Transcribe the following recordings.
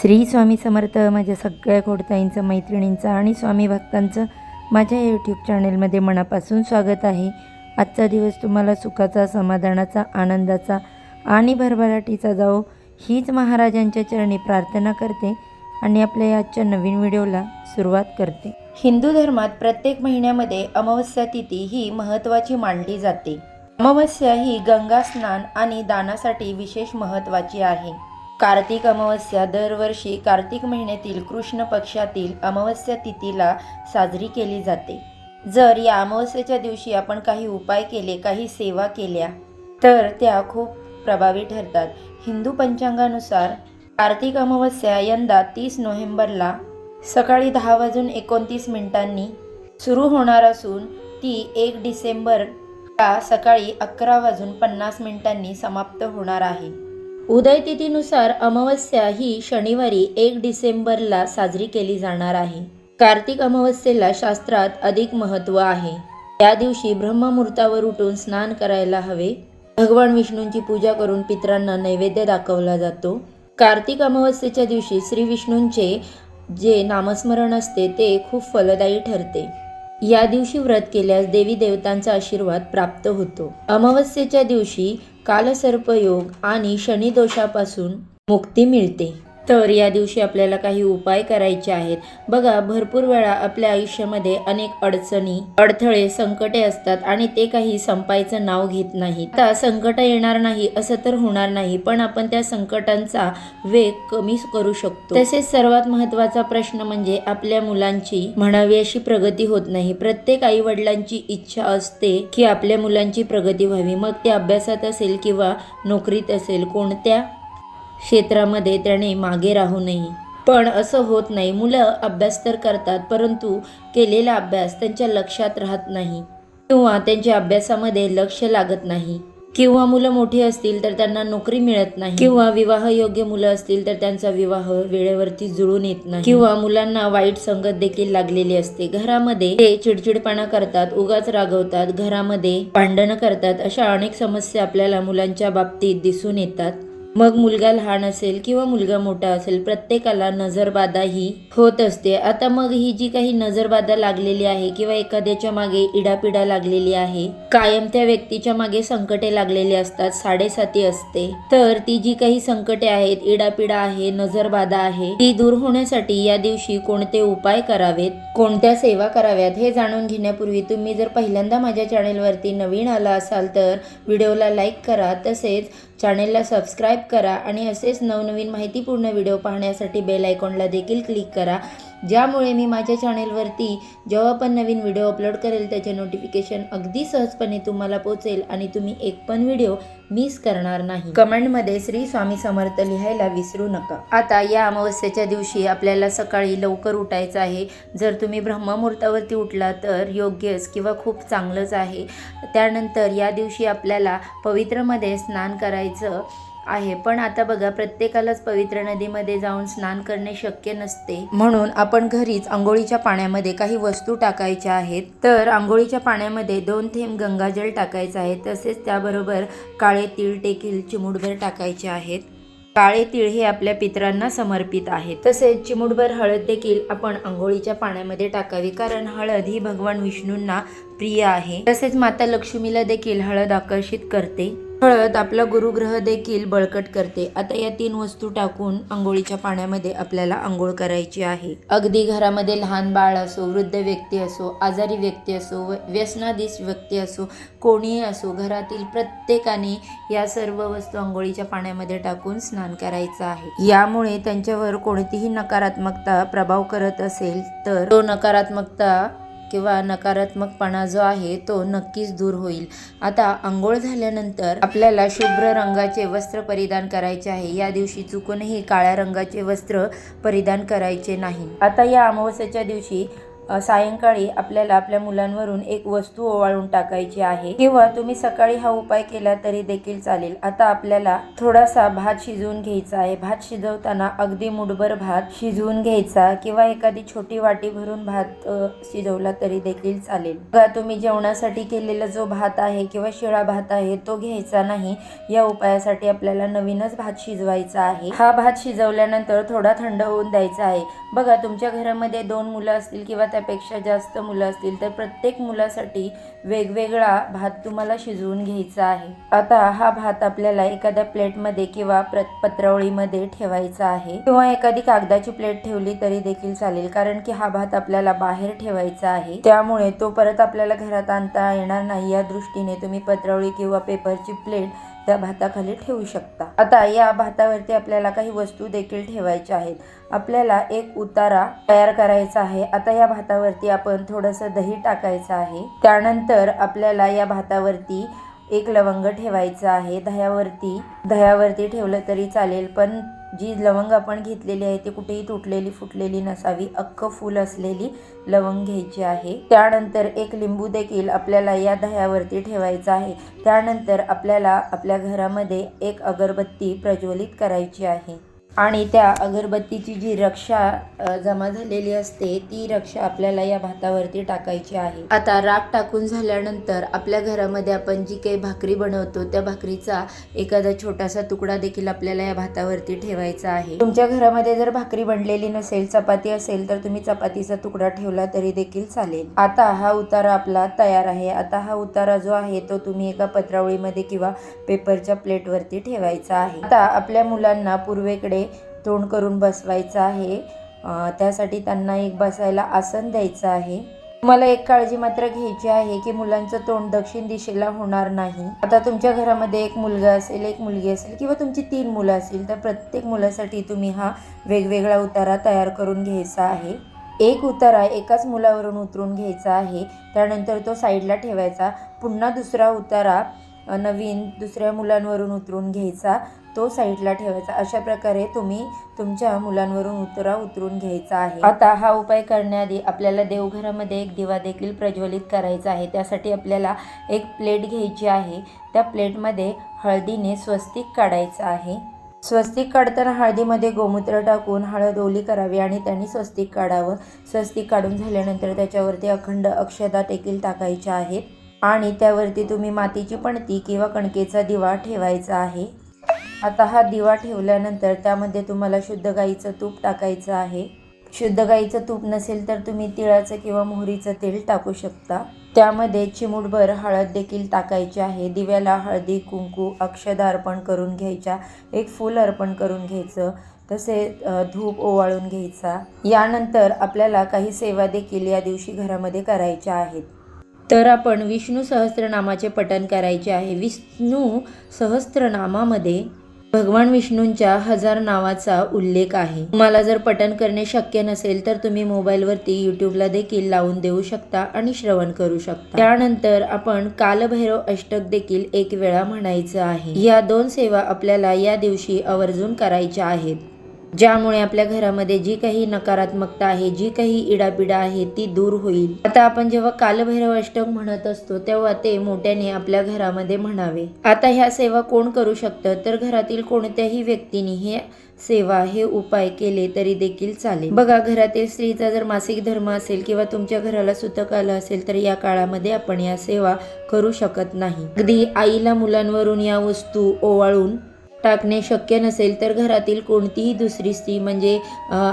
श्री स्वामी समर्थ माझ्या सगळ्या खोडताईंचं मैत्रिणींचं आणि स्वामी भक्तांचं माझ्या यूट्यूब चॅनेलमध्ये मनापासून स्वागत आहे. आजचा दिवस तुम्हाला सुखाचा समाधानाचा आनंदाचा आणि भरभराटीचा जाओ हीच महाराजांच्या चरणी प्रार्थना करते आणि आपल्या आजच्या नवीन व्हिडिओला सुरुवात करते. हिंदू धर्मात प्रत्येक महिन्यामध्ये अमावस्या तिथी ही महत्त्वाची मानली जाते. अमावस्या ही गंगा स्नान आणि दानासाठी विशेष महत्त्वाची आहे. कार्तिक अमावस्या दरवर्षी कार्तिक महिन्यातील कृष्ण पक्षातील अमावस्या तिथीला साजरी केली जाते. जर या अमावस्येच्या दिवशी आपण काही उपाय केले काही सेवा केल्या तर त्या खूप प्रभावी ठरतात. हिंदू पंचांगानुसार कार्तिक अमावस्या यंदा तीस नोव्हेंबरला सकाळी दहा वाजून एकोणतीस मिनिटांनी सुरू होणार असून ती एक डिसेंबरला सकाळी अकरा वाजून पन्नास मिनिटांनी समाप्त होणार आहे. उदयतिथीनुसार अमावस्या ही शनिवारी एक डिसेंबरला साजरी केली जाणार आहे. कार्तिक अमावस्येला शास्त्रात अधिक महत्त्व आहे. त्या दिवशी ब्रह्ममुहूर्तावर उठून स्नान करायला हवे. भगवान विष्णूंची पूजा करून पितरांना नैवेद्य दाखवला जातो. कार्तिक अमावस्येच्या दिवशी श्री विष्णूंचे जे नामस्मरण असते ते खूप फलदायी ठरते. या दिवशी व्रत केल्यास देवी देवतांचा आशीर्वाद प्राप्त होतो. अमावस्येच्या दिवशी कालसर्पयोग आणि शनिदोषापासून मुक्ती मिळते. तर या दिवशी आपल्याला काही उपाय करायचे आहेत. बघा भरपूर वेळा आपल्या आयुष्यामध्ये अनेक अडचणी अडथळे संकटे असतात आणि ते काही संपायचं नाव घेत नाही आता संकट येणार नाही असं तर होणार नाही पण आपण त्या संकटांचा वेग कमी करू शकतो. तसेच सर्वात महत्त्वाचा प्रश्न म्हणजे आपल्या मुलांची म्हणावी अशी प्रगती होत नाही. प्रत्येक आई वडिलांची इच्छा असते की आपल्या मुलांची प्रगती व्हावी. मग ते अभ्यासात असेल किंवा नोकरीत असेल कोणत्या क्षेत्रामध्ये त्याने मागे राहू नये. पण असं होत नाही. मुलं अभ्यास तर करतात परंतु केलेला अभ्यास त्यांच्या लक्षात राहत नाही किंवा त्यांच्या अभ्यासामध्ये लक्ष लागत नाही. किंवा मुलं मोठी असतील तर त्यांना नोकरी मिळत नाही. किंवा विवाह योग्य मुलं असतील तर त्यांचा विवाह वेळेवरती जुळून येत नाही. किंवा मुलांना वाईट संगत देखील लागलेली असते. घरामध्ये ते चिडचिडपणा करतात उगाच रागवतात घरामध्ये भांडणं करतात अशा अनेक समस्या आपल्याला मुलांच्या बाबतीत दिसून येतात. मग मुलगा लहान असेल किंवा मुलगा मोठा असेल प्रत्येकाला नजरबाधा ही होत असते. आता मग ही जी काही नजरबाधा लागलेली आहे किंवा एखाद्याच्या मागे इडापिडा लागलेली आहे कायम त्या व्यक्तीच्या मागे संकटे लागलेली असतात साडेसाती असते. तर ती जी काही संकटे आहेत इडापिडा आहे नजरबाधा आहे ती दूर होण्यासाठी या दिवशी कोणते उपाय करावेत कोणत्या सेवा कराव्यात हे जाणून घेण्यापूर्वी तुम्ही जर पहिल्यांदा माझ्या चॅनेलवरती नवीन आला असाल तर व्हिडिओला लाईक करा तसेच चॅनेलला सबस्क्राईब करा आणि असेच नवनवीन माहितीपूर्ण व्हिडिओ पाहण्यासाठी बेल आयकॉनला देखील क्लिक करा. ज्यामुळे मी माझ्या चॅनेलवरती जेव्हा पण नवीन व्हिडिओ अपलोड करेल त्याचे नोटिफिकेशन अगदी सहजपणे तुम्हाला पोचेल आणि तुम्ही एक पण व्हिडिओ मिस करणार नाही. कमेंटमध्ये श्री स्वामी समर्थ लिहायला विसरू नका. आता या अमावस्येच्या दिवशी आपल्याला सकाळी लवकर उठायचं आहे. जर तुम्ही ब्रह्ममुहूर्तावरती उठला तर योग्यच किंवा खूप चांगलंच आहे. त्यानंतर या दिवशी आपल्याला पवित्रमध्ये स्नान करायचं आहे. पण आता बघा प्रत्येकालाच पवित्र नदीमध्ये जाऊन स्नान करणे शक्य नसते. म्हणून आपण घरीच आंघोळीच्या पाण्यामध्ये काही वस्तू टाकायच्या आहेत. तर आंघोळीच्या पाण्यामध्ये दोन थेंब गंगाजल टाकायचं आहे. तसेच त्याबरोबर काळे तीळ देखील चिमुडभर टाकायचे आहेत. काळे तीळ हे आपल्या पितरांना समर्पित आहे तसेच चिमुडभर हळद देखील आपण आंघोळीच्या पाण्यामध्ये टाकावी कारण हळद ही भगवान विष्णूंना प्रिय आहे. तसेच माता लक्ष्मीला देखील हळद आकर्षित करते. हळद आपला गुरुग्रह देखील बळकट करते. आता या तीन वस्तू टाकून आंघोळीच्या पाण्यामध्ये आपल्याला आंघोळ करायची आहे. अगदी घरामध्ये लहान बाळ असो वृद्ध व्यक्ती असो आजारी व्यक्ती असो व- व्यसनाधीश व्यक्ती असो कोणीही असो घरातील प्रत्येकाने या सर्व वस्तू आंघोळीच्या पाण्यामध्ये टाकून स्नान करायचं आहे. यामुळे त्यांच्यावर कोणतीही नकारात्मकता प्रभाव करत असेल तर तो नकारात्मकता किंवा नकारात्मकपणा जो आहे तो नक्कीच दूर होईल. आता आंघोळ झाल्यानंतर आपल्याला शुभ्र रंगाचे वस्त्र परिधान करायचे आहे. या दिवशी चुकूनही काळ्या रंगाचे वस्त्र परिधान करायचे नाही. आता या अमावस्याच्या दिवशी सायंकाळी आपल्याला आपल्या मुलांवरून एक वस्तू ओवाळून टाकायची आहे. किंवा तुम्ही सकाळी हा उपाय केला तरी देखील चालेल. आता आपल्याला थोडासा भात शिजवून घ्यायचा आहे. भात शिजवताना अगदी मुठभर भात शिजवून घ्यायचा किंवा एखादी छोटी वाटी भरून भात शिजवला तरी देखील चालेल. बघा तुम्ही जेवणासाठी केलेला जो भात आहे किंवा शिळा भात आहे तो घ्यायचा नाही. या उपायासाठी आपल्याला नवीनच भात शिजवायचा आहे. हा भात शिजवल्यानंतर थोडा थंड होऊन द्यायचा आहे. बघा तुमच्या घरामध्ये दोन मुलं असतील किंवा त्यापेक्षा जास्त मुलं असतील तर प्रत्येक मुलासाठी वेगवेगळा भात तुम्हाला शिजवून घ्यायचा आहे. आता हा भात आपल्याला एखाद्या प्लेटमध्ये किंवा पत्रावळीमध्ये ठेवायचा आहे. किंवा एखादी कागदाची प्लेट ठेवली तरी देखील चालेल कारण की हा भात आपल्याला बाहेर ठेवायचा आहे. त्यामुळे तो परत आपल्याला घरात आणता येणार नाही. या दृष्टीने तुम्ही पत्रावळी किंवा पेपरची प्लेट त्या भाताखाली ठेवू शकता. आता या भातावरती आपल्याला काही वस्तू देखील ठेवायच्या आहेत. आपल्याला एक उतारा तयार करायचा आहे. आता या भातावरती आपण थोडंसं दही टाकायचं आहे. त्यानंतर आपल्याला या भातावरती एक लवंग ठेवायचं आहे. दह्यावरती दह्यावरती ठेवलं तरी चालेल पण जी लवंग आपण घेतलेली आहे ती कुठेही तुटलेली फुटलेली नसावी. अख्खं फूल असलेली लवंग घ्यायची आहे. त्यानंतर एक लिंबू देखील आपल्याला या दह्यावरती ठेवायचा आहे. त्यानंतर आपल्याला आपल्या घरामध्ये एक अगरबत्ती प्रज्वलित करायची आहे. आणि त्या अगरबत्तीची जी रक्षा जमा झालेली असते ती रक्षा आपल्याला या भातावरती टाकायची आहे. आता राख टाकून झाल्यानंतर आपल्या घरामध्ये आपण जी काही भाकरी बनवतो त्या भाकरीचा एखादा छोटासा तुकडा देखील आपल्याला या भातावरती ठेवायचा आहे. तुमच्या घरामध्ये जर भाकरी बनलेली नसेल चपाती असेल तर तुम्ही चपातीचा तुकडा ठेवला तरी देखील चालेल. आता हा उतारा आपला तयार आहे. आता हा उतारा जो आहे तो तुम्ही एका पत्रावळीमध्ये किंवा पेपरच्या प्लेटवरती ठेवायचा आहे. आता आपल्या मुलांना पूर्वेकडे तोंड करून बसवायचं आहे. त्यासाठी त्यांना एक बसायला आसन द्यायचं आहे. मला एक काळजी मात्र घ्यायची आहे की मुलांचं तोंड दक्षिण दिशेला होणार नाही. आता तुमच्या घरामध्ये एक मुलगा असेल एक मुलगी असेल किंवा तुमची तीन मुलं असतील तर प्रत्येक मुलासाठी तुम्ही हा वेगवेगळा उतारा तयार करून घ्यायचा आहे. एक उतारा एकाच मुलावरून उतरून घ्यायचा आहे. त्यानंतर तो साईडला ठेवायचा. पुन्हा दुसरा उतारा नवीन दुसऱ्या मुलांवरून उतरून घ्यायचा. तो साईडला ठेवायचा. अशा प्रकारे तुम्ही तुमच्या मुलांवरून उतरा उतरून घ्यायचा आहे. आता हा उपाय करण्याआधी आपल्याला देवघरामध्ये एक दिवा देखील प्रज्वलित करायचा आहे. त्यासाठी आपल्याला एक प्लेट घ्यायची आहे. त्या प्लेटमध्ये हळदीने स्वस्तिक काढायचं आहे. स्वस्तिक काढताना हळदीमध्ये गोमूत्र टाकून हळद ओली करावी आणि त्यांनी स्वस्तिक काढावं. स्वस्तिक काढून झाल्यानंतर त्याच्यावरती अखंड अक्षदा देखील टाकायच्या आहेत. आणि त्यावरती तुम्ही मातीची पणती किंवा कणकेचा दिवा ठेवायचा आहे. आता हा दिवा ठेवल्यानंतर त्यामध्ये तुम्हाला शुद्ध गाईचं तूप टाकायचं आहे. शुद्ध गाईचं तूप नसेल तर तुम्ही तिळाचं किंवा मोहरीचं तेल टाकू शकता. त्यामध्ये चिमूटभर हळद देखील टाकायची आहे. दिव्याला हळदी कुंकू अक्षदा अर्पण करून घ्यायच्या एक फूल अर्पण करून घ्यायचं तसे धूप ओवाळून घ्यायचा. यानंतर आपल्याला काही सेवा देखील या दिवशी घरामध्ये करायच्या आहेत. तर आपण विष्णू सहस्त्रनामाचे पठण करायचे आहे. विष्णू सहस्त्रनामामध्ये भगवान विष्णूंच्या हजार नावाचा उल्लेख आहे. तुम्हाला जर पठण करणे शक्य नसेल तर तुम्ही मोबाईलवरती यूट्यूबला देखील लावून देऊ शकता आणि श्रवण करू शकता. त्यानंतर आपण कालभैरव अष्टक देखील एक वेळा म्हणायचं आहे. या दोन सेवा आपल्याला या दिवशी आवर्जून करायच्या आहेत. ज्यामुळे आपल्या घरामध्ये जी काही नकारात्मकता आहे जी काही इडापिडा आहे ती दूर होईल. आता आपण जेव्हा कालभैरव अष्टक म्हणत असतो तेव्हा ते मोठ्याने आपल्या घरामध्ये म्हणावे आता ह्या सेवा कोण करू शकतं? तर घरातील कोणत्याही व्यक्तीने हे सेवा हे उपाय केले तरी देखील चालेल. बघा घरातील स्त्रीचा जर मासिक धर्म असेल किंवा तुमच्या घराला सुतक आलं असेल तर या काळामध्ये आपण या सेवा करू शकत नाही. अगदी आईला मुलांवरून या वस्तू ओवाळून टाकणे शक्य नसेल तर घरातील कोणतीही दुसरी स्त्री म्हणजे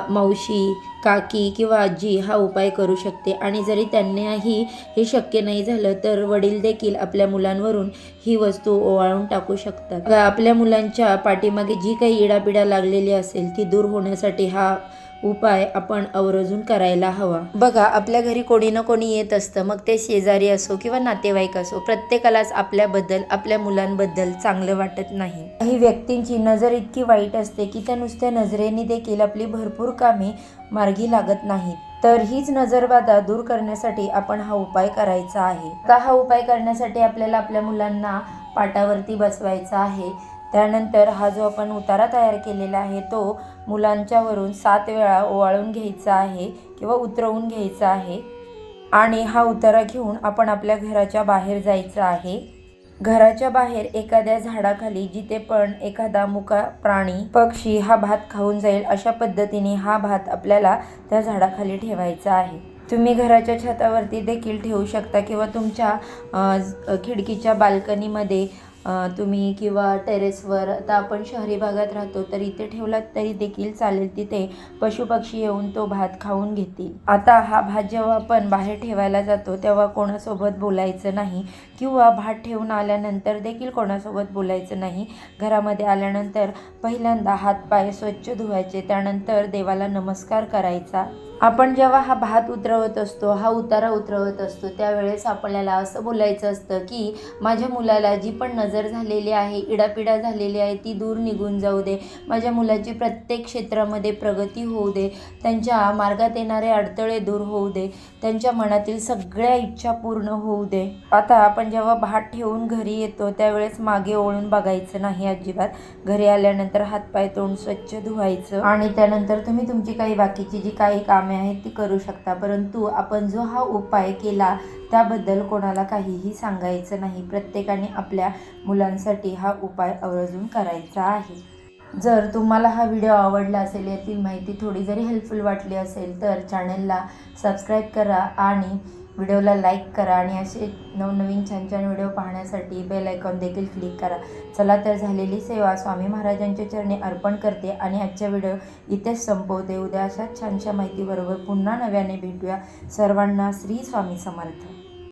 मावशी काकी किंवा आजी हा उपाय करू शकते. आणि जरी त्यांनाही हे शक्य नाही झालं तर वडील देखील आपल्या मुलांवरून ही वस्तू ओवाळून टाकू शकतात. आपल्या मुलांच्या पाठीमागे जी काही इडापिडा लागलेली असेल ती दूर होण्यासाठी हा उपाय आपण आवर्जून करायला हवा. बघा आपल्या घरी कोणी ना कोणी येत असतं. मग ते शेजारी असो किंवा नातेवाईक असो प्रत्येकालाच आपल्याबद्दल आपल्या मुलांबद्दल चांगलं वाटत नाही. काही व्यक्तींची नजर इतकी वाईट असते की त्या नुसत्या नजरेने देखील आपली भरपूर कामे मार्गी लागत नाहीत. तर हीच नजरबाधा दूर करण्यासाठी आपण हा उपाय करायचा आहे. आता हा उपाय करण्यासाठी आपल्याला आपल्या मुलांना पाटावरती बसवायचा आहे. त्यानंतर हा जो आपण उतारा तयार केलेला आहे तो मुलांच्यावरून सात वेळा ओवाळून घ्यायचा आहे किंवा उतरवून घ्यायचा आहे. आणि हा उतारा घेऊन आपण आपल्या घराच्या बाहेर जायचं आहे. घराच्या बाहेर एखाद्या झाडाखाली जिथे पण एखादा मुका प्राणी पक्षी हा भात खाऊन जाईल अशा पद्धतीने हा भात आपल्याला त्या झाडाखाली ठेवायचा आहे. तुम्ही घराच्या छतावरती देखील ठेवू शकता किंवा तुमच्या खिडकीच्या बाल्कनीमध्ये तुम्ही किंवा टेरेसवर आता आपण शहरी भागात राहतो तर इथे ठेवलात तरी देखील चालेल तिथे पशुपक्षी येऊन तो भात खाऊन घेतील. आता हा भात जेव्हा आपण बाहेर ठेवायला जातो तेव्हा कोणासोबत बोलायचं नाही. किंवा भात ठेवून आल्यानंतर देखील कोणासोबत बोलायचं नाही. घरामध्ये आल्यानंतर पहिल्यांदा हातपाय स्वच्छ धुवायचे त्यानंतर देवाला नमस्कार करायचा. आपण जेव्हा हा भात उतरवत असतो हा उतारा उतरवत असतो त्यावेळेस आपल्याला असं बोलायचं असतं की माझ्या मुलाला जी पण नजर झालेली आहे इडापिडा झालेली आहे ती दूर निघून जाऊ दे. माझ्या मुलाची प्रत्येक क्षेत्रामध्ये प्रगती होऊ दे. त्यांच्या मार्गात येणारे अडथळे दूर होऊ दे. त्यांच्या मनातील सगळ्या इच्छा पूर्ण होऊ दे. आता आपण जेव्हा भात ठेवून घरी येतो त्यावेळेस मागे ओळून बघायचं नाही अजिबात. घरी आल्यानंतर हातपाय तोंड स्वच्छ धुवायचं. आणि त्यानंतर तुम्ही तुमची काही बाकीची जी काही कामे आहेत ती करू शकता. परंतु आपण जो हा उपाय केला त्याबद्दल कोणाला काहीही सांगायचं नाही. प्रत्येकाने आपल्या मुलांसाठी हा उपाय आवर्जून करायचा आहे. जर तुम्हाला हा व्हिडिओ आवडला असेल यातील माहिती थोडी जरी हेल्पफुल वाटली असेल तर चॅनलला सबस्क्राईब करा आणि व्हिडिओला लाईक करा आणि असे नवनवीन छान छान व्हिडिओ पाहण्यासाठी बेल आयकॉन देखील क्लिक करा. चला तर झालेली सेवा स्वामी महाराजांच्या चरणी अर्पण करते आणि आजच्या व्हिडिओ इथेच संपवते. उद्या अशाच छानशा माहितीबरोबर पुन्हा नव्याने भेटूया. सर्वांना श्री स्वामी समर्थ.